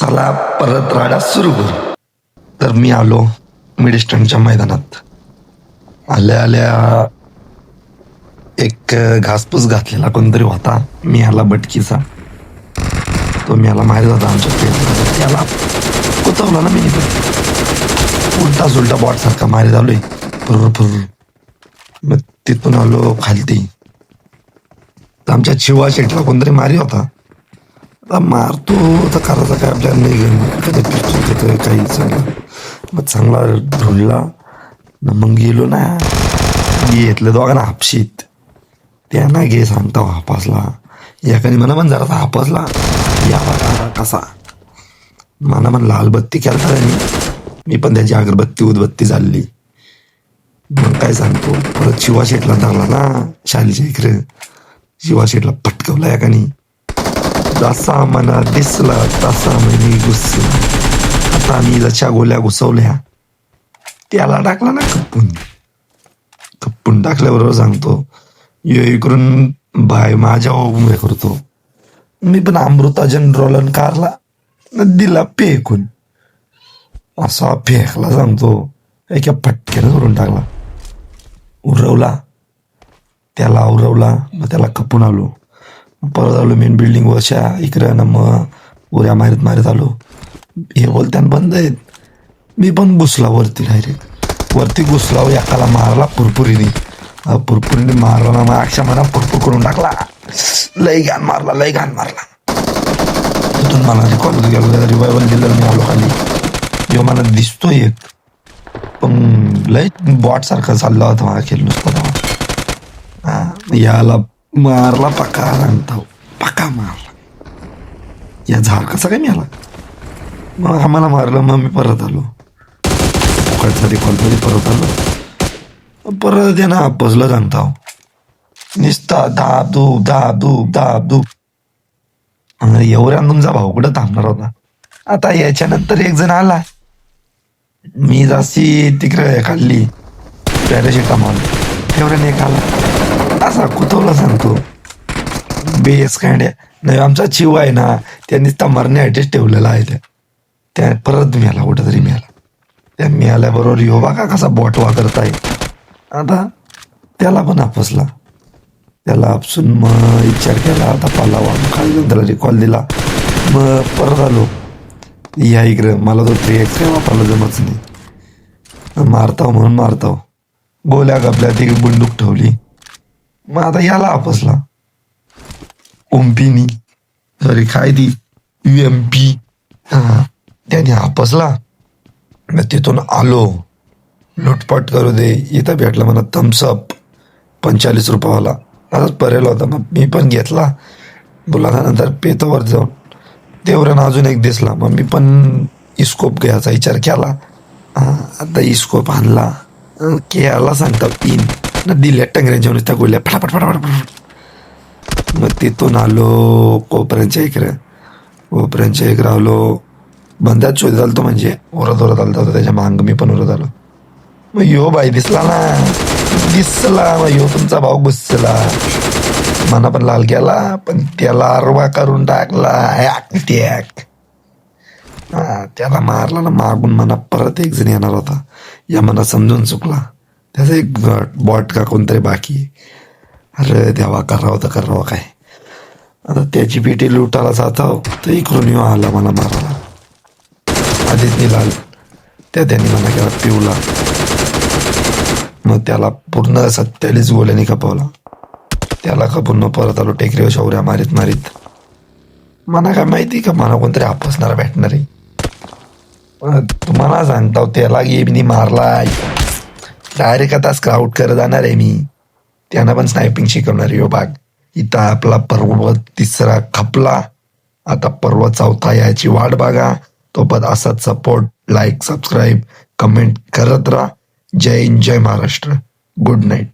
चला परत राडा सुरू करू. तर मी आलो मिड स्टँडच्या मैदानात. आल्या आल्या एक घासपूस घातलेला कोणतरी होता मी आला बटकीचा. तो मी आला माहीत होता आमच्या पेट त्याला कुचवला ना मी उलटा सुलटा बॉट सारखा मारी झालोय. फुर फुर मग तिथून आलो खालती. तर आमच्या शिवा शेटला कोणतरी मारी होता. मारतो तर करायचा काय? आपल्याला नाही घेऊन. कधी पिस्तूल देतोय काही चांगला. मग चांगला ढोलला न मग गेलो ना. घेतलं दोघांना हापशीत. त्यांना घे सांगता हापासला. एकाने म्हणा पण जरा हापसला. या बघा कसा. मला पण लाल बत्ती केला मी मी पण त्याची अगरबत्ती उदबत्ती झाली मग काय सांगतो? परत शिवा शेटला धरला ना. शालीच्या इकडे. शिवा शेटला पटकवला एकाने. जसा मना दिसला तसा मी घुसला आता मी जशा गोल्या घुसवल्या. त्याला टाकला ना खप्पून. खप्पून टाकल्याबरोबर सांगतो यो इकडून बाय माझ्या उभे करतो. मी पण अमृताजन रोलन कारला न दिला फेकून असा फेकला सांगतो. एका फटक्यानं सोडून टाकला. उरवला. त्याला उरवला मग त्याला कपून आलो परत आलो मेन बिल्डिंग वरच्या इकडे ना मग उऱ्या मारीत मारीत आलो. हे बोलत्यान बंद आहेत. मी पण घुसला वरती डायरेक्ट वरती घुसला हो, एकाला मारला पुरपुरीने. पुरपुरीने मारला ना मग अक्षा मला पुरपूर करून टाकला. लय घाण मारला लय घाण मारला. तिथून मला रिकॉर्ड गेलो रिवायवल दिलं मी आलो खाली. जो मला दिसतोय एक. पण लय बॉट सारखा चालला होता मला खेळ नुसतं तेव्हा. हा, याला मारला पक्का सांगता पक्का मारला. या झाड कसा काय मिळाला मग आम्हाला मारलं मग मी परत आलो. कळसाठी कॉलमध्ये परत आलो. परत त्यानं आपसलं सांगता निसता धाप धूप धाप धूप धाप धूप. आणि एवढ्या तुमचा भाऊ कुठं थांबणार होता? आता याच्यानंतर एक जण आला. मी जास्ती तिकडे खाल्ली. पॅरासिटामॉल एवढ्याने एक आला. असा कुतवला सांगतो. बेस कांड्या नाही. आमचा चिव आहे ना त्यांनी मरण्यासाठीच ठेवलेला आहे. त्या परत मिळाला कुठं तरी मिळाला. त्या मिळाल्याबरोबर यो बघा कसा बोट आहे आता त्याला पण आपसला. त्याला आपसून मग विचार केला आता पाला वाढून खाली त्याला रिकॉल दिला. मग परत आलो. या इकडं मला तो थ्री एक्स काय वापरला जमच नाही. मारताव म्हणून मारताव. गोल्या गपल्या ती बंदूक ठेवली. मग आता याला आपसला. ओमपीनी सॉरी काय ती? यू एम पी हा त्याने आपसला. मग तिथून आलो. लुटपाट करू दे. इथं भेटला मला थम्सअप पंचेचाळीस रुपयावाला. आताच परेल होता मग मी पण घेतला. बोला पेतोवर जाऊन. तेवढ्यानं अजून एक दिसला. मग मी पण इस्कोप घ्यायचा विचार केला. आता इस्कोप आणला. केला सांगता तीन. ना दिल्या टंगऱ्यांच्या नुसत्या गोळ्या फटाफट फटाफट फटाफट मग तिथून आलो कोपऱ्यांच्या इकडे. कोपऱ्यांच्या इकडे आलो. बंदात शोध झालतो म्हणजे. ओरत ओरत आलता होता त्याच्या मांग मी पण ओरत आलो. मग यो बाई दिसला ना. दिसला मग यो तुमचा भाऊ घुसला मना पण लाल गेला पण त्याला अरवा करून टाकला. हॅक टॅक हा त्याला मारला ना मागून मना परत एक जण येणार होता. या मना समजून चुकला. त्याचा एक बॉट का कोणतरी बाकी अरे देवा करावं तर करावं काय. आता त्याची पेटी लुटायला जातो तर इकडून येऊ आला मला मारायला. आधीच निलाल त्या त्यांनी मला केला पिवला. मग त्याला पूर्ण सत्यालीस गोल्याने खपवला. त्याला खपून परत आलो टेकरीवर शौर्या मारीत मारीत. मला काय माहिती का मला कोणतरी आपसणार भेटणार? आहे पण तुम्हाला सांगता त्याला गेमनी मारलाय. डायरेक्ट आता स्काउट करत जाणार आहे मी. त्यांना पण स्नायपिंग शिकवणार यो बाग. इथं आपला पर्वत तिसरा खपला. आता पर्वत चौथा याची वाट बघा. तो पण असाच सपोर्ट लाईक सबस्क्राईब कमेंट करत राहा. जय हिंद जय महाराष्ट्र. Good night